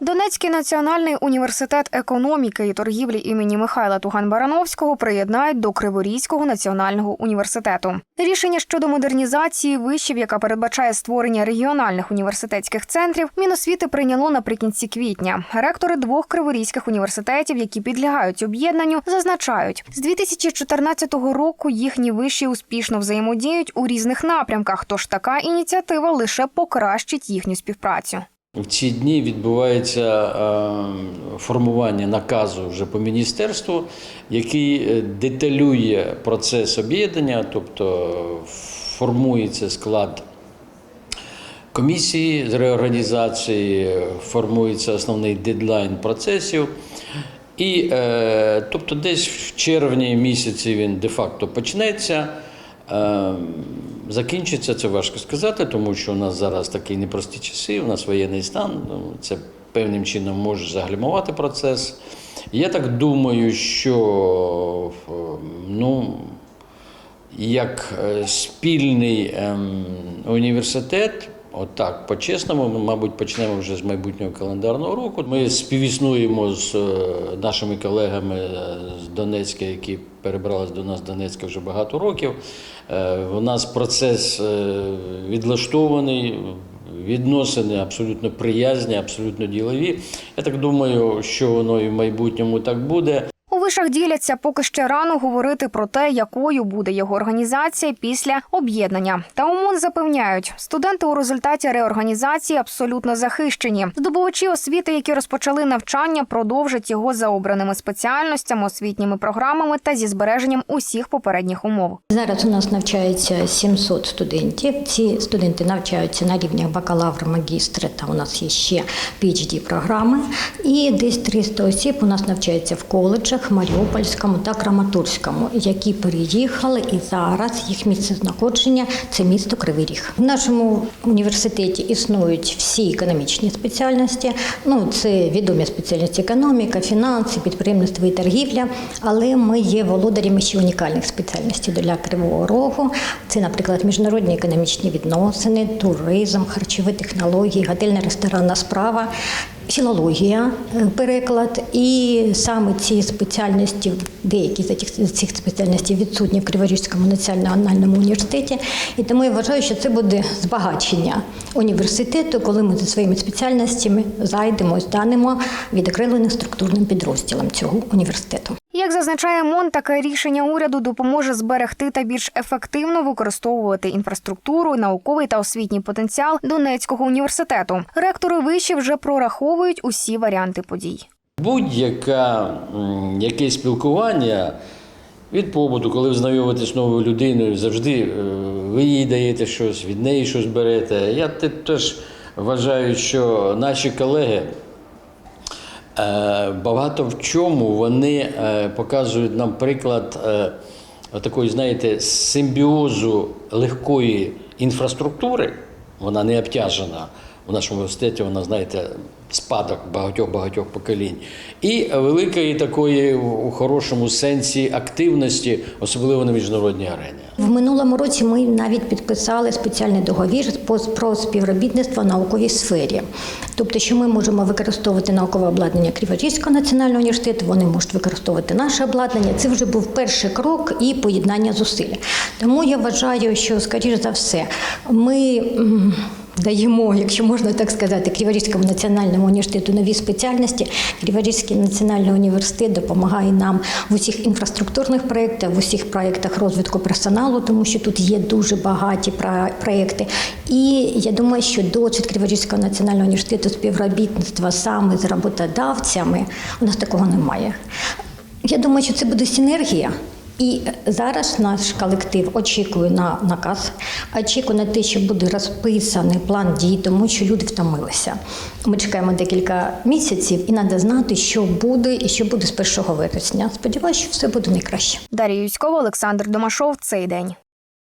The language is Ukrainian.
Донецький національний університет економіки і торгівлі імені Михайла Туган-Барановського приєднають до Криворізького національного університету. Рішення щодо модернізації вишів, яка передбачає створення регіональних університетських центрів, Міносвіти прийняло наприкінці квітня. Ректори двох криворізьких університетів, які підлягають об'єднанню, зазначають, з 2014 року їхні виші успішно взаємодіють у різних напрямках. Тож така ініціатива лише покращить їхню співпрацю. В ці дні відбувається е, формування наказу вже по міністерству, який е, деталює процес об'єднання, тобто формується склад комісії з реорганізації, формується основний дедлайн процесів. І е, тобто десь в червні місяці він де-факто почнеться. Закінчиться це важко сказати, тому що у нас зараз такі непрості часи, у нас воєнний стан, ну, це певним чином може загальмувати процес. Я так думаю, що е, ну, як е, спільний ем, університет, отак, по-чесному, ми, мабуть, почнемо вже з майбутнього календарного року. Ми співіснуємо з е, нашими колегами е, з Донецька, які перебрались до нас з Донецька вже багато років. Е, У нас процес е, відлаштований. Відносини абсолютно приязні, абсолютно ділові. Я так думаю, що воно і в майбутньому так буде. У вишах діляться поки ще рано говорити про те, якою буде його організація після об'єднання. Та ОМОН запевняють, студенти у результаті реорганізації абсолютно захищені. Здобувачі освіти, які розпочали навчання, продовжать його за обраними спеціальностями, освітніми програмами та зі збереженням усіх попередніх умов. Зараз у нас навчається 700 студентів. Ці студенти навчаються на рівнях бакалавра, магістра, та у нас є ще phd програми. І десь 300 осіб у нас навчається в коледжах Маріупольському та Краматорському, які переїхали, і зараз їх місце знаходження це місто Кривий Ріг. В нашому університеті існують всі економічні спеціальності. Ну це відомі спеціальності економіка, фінанси, підприємництво і торгівля. Але ми є володарями ще унікальних спеціальностей для Кривого Рогу. Це, наприклад, міжнародні економічні відносини, туризм, харчові технології, готельна ресторанна справа. Філологія, е, переклад, і саме ці спеціальності, деякі з цих, цих спеціальностей відсутні в Криворізькому національному університеті. І тому я вважаю, що це буде збагачення університету, коли ми за своїми спеціальностями зайдемо і станемо відокремленим структурним підрозділом цього університету. Як зазначає МОН, таке рішення уряду допоможе зберегти та більш ефективно використовувати інфраструктуру, науковий та освітній потенціал Донецького університету. Ректори вишів вже прораховують усі варіанти подій. Будь-яка м, яке спілкування від побуту, коли ви знайомитесь з новою людиною, завжди е, ви їй даєте щось, від неї щось берете. Я теж вважаю, що наші колеги е, багато в чому вони е, показують нам приклад такої, знаєте, симбіозу легкої інфраструктури. Вона не обтяжена. У нашому університеті вона, знаєте, спадок багатьох-багатьох поколінь. І великої такої у хорошому сенсі активності, особливо на міжнародній арені. В минулому році ми навіть підписали спеціальний договір про співробітництво в науковій сфері. Тобто, що ми можемо використовувати наукове обладнання Криворізького національного університету, вони можуть використовувати наше обладнання. Це вже був перший крок і поєднання зусиль. Тому я вважаю, що, скоріш за все, ми. Даємо, якщо можна так сказати, Криворізькому національному університету нові спеціальності. Криворізький національний університет допомагає нам в усіх інфраструктурних проєктах, в усіх проєктах розвитку персоналу, тому що тут є дуже багаті проєкти. І я думаю, що досвід Криворізького національного університету співробітництва саме з роботодавцями у нас такого немає. Я думаю, що це буде синергія. І зараз наш колектив очікує на наказ, очікує на те, що буде розписаний план дій, тому що люди втомилися. Ми чекаємо декілька місяців, і треба знати, що буде і що буде з 1 вересня. Сподіваюся, що все буде найкраще. Дар'я Юськова, Олександр Домашов. Цей день.